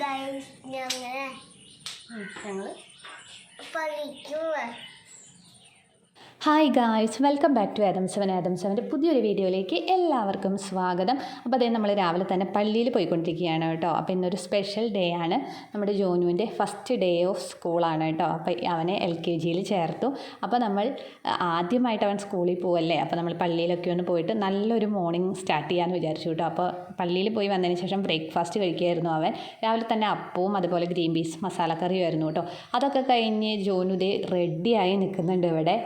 Guys ഞങ്ങളെ ഞങ്ങൾ പഠിക്കുക hi guys welcome back to Adam seven Adam സെവന്റെ പുതിയൊരു വീഡിയോയിലേക്ക് എല്ലാവർക്കും സ്വാഗതം. അപ്പോൾ അതേ നമ്മൾ രാവിലെ തന്നെ പള്ളിയിൽ പോയിക്കൊണ്ടിരിക്കുകയാണ് കേട്ടോ. അപ്പോൾ ഇന്നൊരു സ്പെഷ്യൽ ഡേ ആണ്. നമ്മുടെ ജോനുവിന്റെ ഫസ്റ്റ് ഡേ ഓഫ് സ്കൂളാണ് കേട്ടോ. അപ്പോൾ അവനെ എൽ കെ ജിയിൽ ചേർത്തു. അപ്പോൾ നമ്മൾ ആദ്യമായിട്ട് അവൻ സ്കൂളിൽ പോവല്ലേ? അപ്പോൾ നമ്മൾ പള്ളിയിലൊക്കെ ഒന്ന് പോയിട്ട് നല്ലൊരു മോർണിംഗ് സ്റ്റാർട്ട് ചെയ്യാമെന്ന് വിചാരിച്ചു കേട്ടോ. അപ്പോൾ പള്ളിയിൽ പോയി വന്നതിന് ശേഷം ബ്രേക്ക്ഫാസ്റ്റ് കഴിക്കുകയായിരുന്നു അവൻ. രാവിലെ തന്നെ അപ്പവും അതുപോലെ ഗ്രീൻ പീസ് മസാലക്കറിയുമായിരുന്നു കേട്ടോ. അതൊക്കെ കഴിഞ്ഞ് ജോനുദേ റെഡിയായി നിൽക്കുന്നുണ്ട് ഇവിടെ.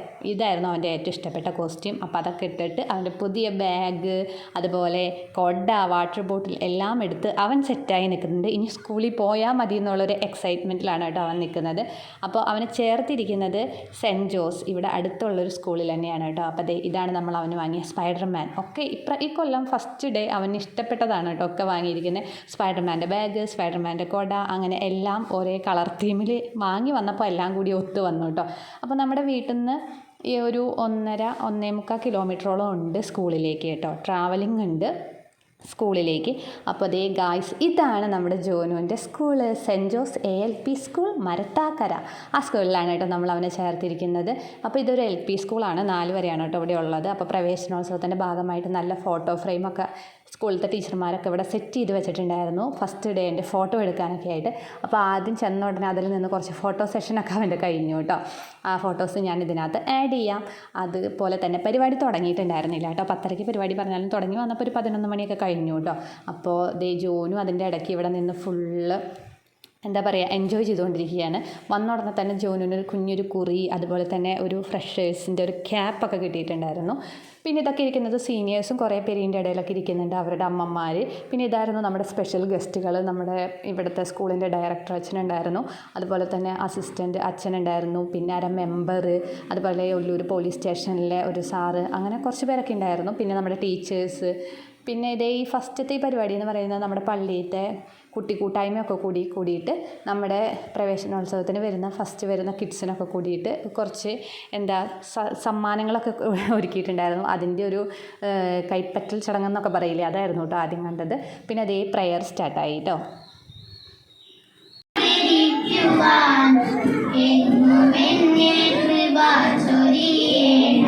ഇതായിരുന്നു അവന്റെ ഏറ്റവും ഇഷ്ടപ്പെട്ട കോസ്റ്റ്യൂം അപ്പോൾ അതൊക്കെ ഇട്ടിട്ട് അവന്റെ പുതിയ ബാഗ് അതുപോലെ കൊട വാട്ടർ ബോട്ടിൽ എല്ലാം എടുത്ത് അവൻ സെറ്റായി നിൽക്കുന്നുണ്ട്. ഇനി സ്കൂളിൽ പോയാൽ മതി എന്നുള്ളൊരു എക്സൈറ്റ്മെന്റിലാണ് കേട്ടോ അവൻ നിൽക്കുന്നത്. അപ്പോൾ അവനെ ചേർത്തിരിക്കുന്നത് സെന്റ് ജോസ് ഇവിടെ അടുത്തുള്ളൊരു സ്കൂളിൽ തന്നെയാണ് കേട്ടോ. അപ്പോൾ അതെ ഇതാണ് നമ്മൾ അവന് വാങ്ങിയ സ്പൈഡർമാൻ. ഒക്കെ ഇപ്ര ഈ കൊല്ലം ഫസ്റ്റ് ഡേ അവന് ഇഷ്ടപ്പെട്ടതാണ് കേട്ടോ ഒക്കെ വാങ്ങിയിരിക്കുന്നത് സ്പൈഡർമാന്റെ ബാഗ് സ്പൈഡർമാന്റെ കൊട അങ്ങനെ എല്ലാം ഒരേ കളർ തീമിൽ വാങ്ങി വന്നപ്പോൾ എല്ലാം കൂടി ഒത്തു വന്നു കേട്ടോ. അപ്പോൾ നമ്മുടെ വീട്ടിൽ നിന്ന് ഈ ഒരു ഒന്നര ഒന്നേ മുക്കാൽ കിലോമീറ്ററോളം ഉണ്ട് സ്കൂളിലേക്ക് കേട്ടോ. ട്രാവലിംഗ് ഉണ്ട് സ്കൂളിലേക്ക്. അപ്പോൾ അതേ ഗായ്സ് ഇതാണ് നമ്മുടെ ജോനുവിന്റെ school saint Jose A L P school Marathakkara. ആ സ്കൂളിലാണ് കേട്ടോ നമ്മൾ അവനെ ചേർത്തിരിക്കുന്നത്. അപ്പോൾ ഇതൊരു എൽ പി സ്കൂളാണ് നാല് വരെയാണ് കേട്ടോ ഇവിടെ ഉള്ളത്. അപ്പോൾ പ്രവേശനോത്സവത്തിന്റെ ഭാഗമായിട്ട് നല്ല ഫോട്ടോ ഫ്രെയിമൊക്കെ സ്കൂളിലത്തെ ടീച്ചർമാരൊക്കെ ഇവിടെ സെറ്റ് ചെയ്ത് വെച്ചിട്ടുണ്ടായിരുന്നു. ഫസ്റ്റ് ഡേ എന്റെ ഫോട്ടോ എടുക്കാനൊക്കെ ആയിട്ട്. അപ്പോൾ ആദ്യം ചെന്ന ഉടനെ അതിൽ നിന്ന് കുറച്ച് ഫോട്ടോ സെഷനൊക്കെ അവന്റെ കഴിഞ്ഞു കേട്ടോ ആ ഫോട്ടോസ് ഞാൻ ഇതിനകത്ത് ആഡ് ചെയ്യാം. അതുപോലെ തന്നെ പരിപാടി തുടങ്ങിയിട്ടുണ്ടായിരുന്നില്ല കേട്ടോ പത്തരയ്ക്ക് പരിപാടി പറഞ്ഞാലും തുടങ്ങി വന്നപ്പോൾ ഒരു പതിനൊന്ന് മണിയൊക്കെ കഴിഞ്ഞു കേട്ടോ അപ്പോൾ ദേ ജോനും അതിന്റെ ഇടയ്ക്ക് ഇവിടെ നിന്ന് ഫുള്ള് എന്താ പറയുക എൻജോയ് ചെയ്തുകൊണ്ടിരിക്കുകയാണ്. വന്ന ഉടനെ തന്നെ ജോനുവിന് ഒരു കുഞ്ഞൊരു കുറി അതുപോലെ തന്നെ ഒരു ഫ്രഷേഴ്സിന്റെ ഒരു ക്യാപ്പൊക്കെ കിട്ടിയിട്ടുണ്ടായിരുന്നു. പിന്നെ ഇതൊക്കെ ഇരിക്കുന്നത് സീനിയേഴ്സും കുറേ പേരിന്റെ ഇടയിലൊക്കെ ഇരിക്കുന്നുണ്ട് അവരുടെ അമ്മമാർ പിന്നെ ഇതായിരുന്നു നമ്മുടെ സ്പെഷ്യൽ ഗസ്റ്റുകൾ നമ്മുടെ ഇവിടുത്തെ സ്കൂളിന്റെ ഡയറക്ടർ അച്ഛനുണ്ടായിരുന്നു. അതുപോലെ തന്നെ അസിസ്റ്റന്റ് അച്ഛനുണ്ടായിരുന്നു പിന്നെ അര മെമ്പർ അതുപോലെ ഉള്ളൂർ പോലീസ് സ്റ്റേഷനിലെ ഒരു സാറ് അങ്ങനെ കുറച്ച് പേരൊക്കെ ഉണ്ടായിരുന്നു. പിന്നെ നമ്മുടെ ടീച്ചേഴ്സ് പിന്നെ ഇതേ ഈ ഫസ്റ്റത്തെ പരിപാടി എന്ന് പറയുന്നത് നമ്മുടെ പള്ളിയിലത്തെ കുട്ടിക്കൂട്ടായ്മയൊക്കെ കൂടി കൂടിയിട്ട് നമ്മുടെ പ്രവേശനോത്സവത്തിന് വരുന്ന ഫസ്റ്റ് വരുന്ന കിഡ്സിനൊക്കെ കൂടിയിട്ട് കുറച്ച് എന്താ സമ്മാനങ്ങളൊക്കെ ഒരുക്കിയിട്ടുണ്ടായിരുന്നു. അതിന്റെ ഒരു കൈപ്പറ്റൽ ചടങ്ങെന്നൊക്കെ പറയില്ലേ? അതായിരുന്നു കേട്ടോ ആദ്യം കണ്ടത്. പിന്നെ അതേ പ്രയർ സ്റ്റാർട്ടായി കേട്ടോ നല്ല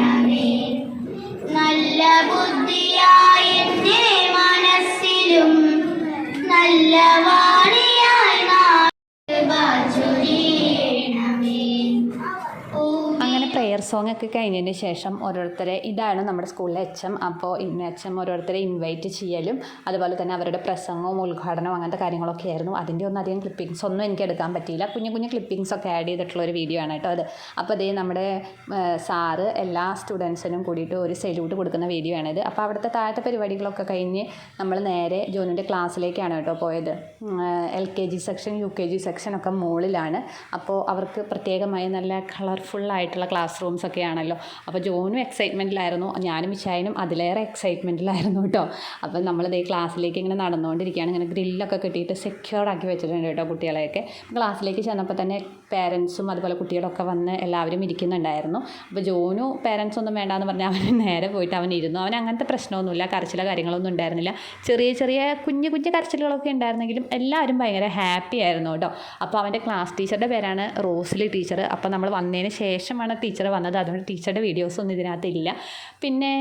സോങ് ഒക്കെ കഴിഞ്ഞതിന് ശേഷം ഓരോരുത്തരെ ഇതാണ് നമ്മുടെ സ്കൂളിലെ എച്ച് എം അപ്പോൾ ഇന്ന് എച്ച് എം ഓരോരുത്തരെ ഇൻവൈറ്റ് ചെയ്യലും അതുപോലെ തന്നെ അവരുടെ പ്രസംഗവും ഉദ്ഘാടനവും അങ്ങനത്തെ കാര്യങ്ങളൊക്കെ ആയിരുന്നു. അതിന്റെ ഒന്നും അധികം ക്ലിപ്പിങ്സ് ഒന്നും എനിക്ക് എടുക്കാൻ പറ്റിയില്ല. കുഞ്ഞു കുഞ്ഞു ക്ലിപ്പിങ്സ് ഒക്കെ ആഡ് ചെയ്തിട്ടുള്ള ഒരു വീഡിയോ ആണ് കേട്ടോ അത്. അപ്പോൾ അതേ നമ്മുടെ സാറ് എല്ലാ സ്റ്റുഡൻസിനും കൂടിയിട്ട് ഒരു സെല്യൂട്ട് കൊടുക്കുന്ന വീഡിയോ ആണിത് അപ്പോൾ അവിടുത്തെ താഴത്തെ പരിപാടികളൊക്കെ കഴിഞ്ഞ് നമ്മൾ നേരെ ജോനുവിന്റെ ക്ലാസ്സിലേക്കാണ് കേട്ടോ പോയത്. L K G section U K G section ഒക്കെ മുകളിലാണ്. അപ്പോൾ അവർക്ക് പ്രത്യേകമായി നല്ല കളർഫുള്ളായിട്ടുള്ള ക്ലാസ് റൂംസ് ഒക്കെ ആണല്ലോ അപ്പോൾ ജോനും എക്സൈറ്റ്മെന്റിലായിരുന്നു ഞാനും വിശായനും അതിലേറെ എക്സൈറ്റ്മെന്റിലായിരുന്നു കേട്ടോ. അപ്പോൾ നമ്മളിതേ ക്ലാസ്സിലേക്ക് ഇങ്ങനെ നടന്നുകൊണ്ടിരിക്കുകയാണ്. ഇങ്ങനെ ഗ്രില്ലൊക്കെ കെട്ടിയിട്ട് സെക്യൂർ ആക്കി വെച്ചിട്ടുണ്ട് കേട്ടോ കുട്ടികളെയൊക്കെ. ക്ലാസ്സിലേക്ക് ചെന്നപ്പോൾ തന്നെ പേരൻസും അതുപോലെ കുട്ടികളൊക്കെ വന്ന് എല്ലാവരും ഇരിക്കുന്നുണ്ടായിരുന്നു. അപ്പോൾ ജോനു പേരൻസ് ഒന്നും വേണ്ടാന്ന് പറഞ്ഞാൽ അവൻ നേരെ പോയിട്ട് അവൻ ഇരുന്നു. അവൻ അങ്ങനത്തെ പ്രശ്നമൊന്നുമില്ല. കരച്ചിലോ കാര്യങ്ങളൊന്നും ഉണ്ടായിരുന്നില്ല. ചെറിയ ചെറിയ കുഞ്ഞു കുഞ്ഞു കരച്ചിലുകളൊക്കെ ഉണ്ടായിരുന്നെങ്കിലും എല്ലാവരും ഭയങ്കര ഹാപ്പി ആയിരുന്നു കേട്ടോ. അപ്പോൾ അവന്റെ ക്ലാസ് ടീച്ചറുടെ പേരാണ് റോസ്ലി ടീച്ചർ അപ്പോൾ നമ്മൾ വന്നതിന് ശേഷമാണ് ടീച്ചർ വന്നത്. അതുകൊണ്ട് ടീച്ചറുടെ വീഡിയോസ് ഒന്നും ഇതിനകത്ത് ഇല്ല. പിന്നെ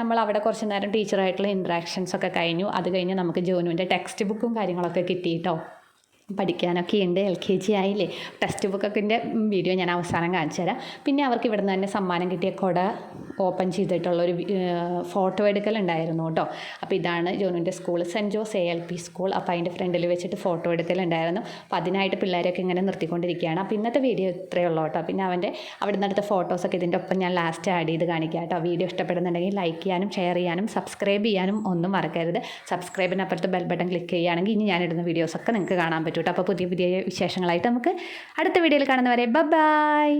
നമ്മൾ അവിടെ കുറച്ച് നേരം ടീച്ചറായിട്ടുള്ള ഇൻട്രാക്ഷൻസ് ഒക്കെ കഴിഞ്ഞു. അത് കഴിഞ്ഞ് നമുക്ക് ജോനുവിന്റെ ടെക്സ്റ്റ് ബുക്കും കാര്യങ്ങളൊക്കെ കിട്ടി കേട്ടോ പഠിക്കാനൊക്കെ ഉണ്ട് എൽ കെ ജി ആയില്ലേ? ടെക്സ്റ്റ് ബുക്കൊക്കെ വീഡിയോ ഞാൻ അവസാനം കാണിച്ചു തരാം പിന്നെ അവർക്ക് ഇവിടുന്ന് തന്നെ സമ്മാനം കിട്ടിയ കുട ഓപ്പൺ ചെയ്തിട്ടുള്ളൊരു ഫോട്ടോ എടുക്കലുണ്ടായിരുന്നു കേട്ടോ. അപ്പോൾ ഇതാണ് ജോനുവിന്റെ school saint Jose A L P school അപ്പോൾ അതിന്റെ ഫ്രണ്ടിൽ വെച്ചിട്ട് ഫോട്ടോ എടുക്കലുണ്ടായിരുന്നു അപ്പോൾ അതിനായിട്ട് പിള്ളേരൊക്കെ ഇങ്ങനെ നിർത്തിക്കൊണ്ടിരിക്കുകയാണ്. അപ്പോൾ ഇന്നത്തെ വീഡിയോ ഇത്രയേ ഉള്ളൂ കേട്ടോ. പിന്നെ അവന്റെ അവിടെ നിന്നെടുത്ത ഫോട്ടോസൊക്കെ ഇതിന്റെ ഒപ്പം ഞാൻ ലാസ്റ്റ് ആഡ് ചെയ്ത് കാണിക്കാം കേട്ടോ. വീഡിയോ ഇഷ്ടപ്പെടുന്നുണ്ടെങ്കിൽ ലൈക്ക് ചെയ്യാനും ഷെയർ ചെയ്യാനും സബ്സ്ക്രൈബ് ചെയ്യാനും ഒന്നും മറക്കരുത്. സബ്സ്ക്രൈബിനപ്പുറത്ത് ബെൽ ബട്ടൺ ക്ലിക്ക് ചെയ്യുകയാണെങ്കിൽ ഇനി ഞാനിടുന്ന വീഡിയോസൊക്കെ നിങ്ങൾക്ക് കാണാൻ പറ്റും. കേട്ടോ. അപ്പോൾ പുതിയ പുതിയ വിശേഷങ്ങളായിട്ട് നമുക്ക് അടുത്ത വീഡിയോയിൽ കാണുന്നവരെ. ബൈ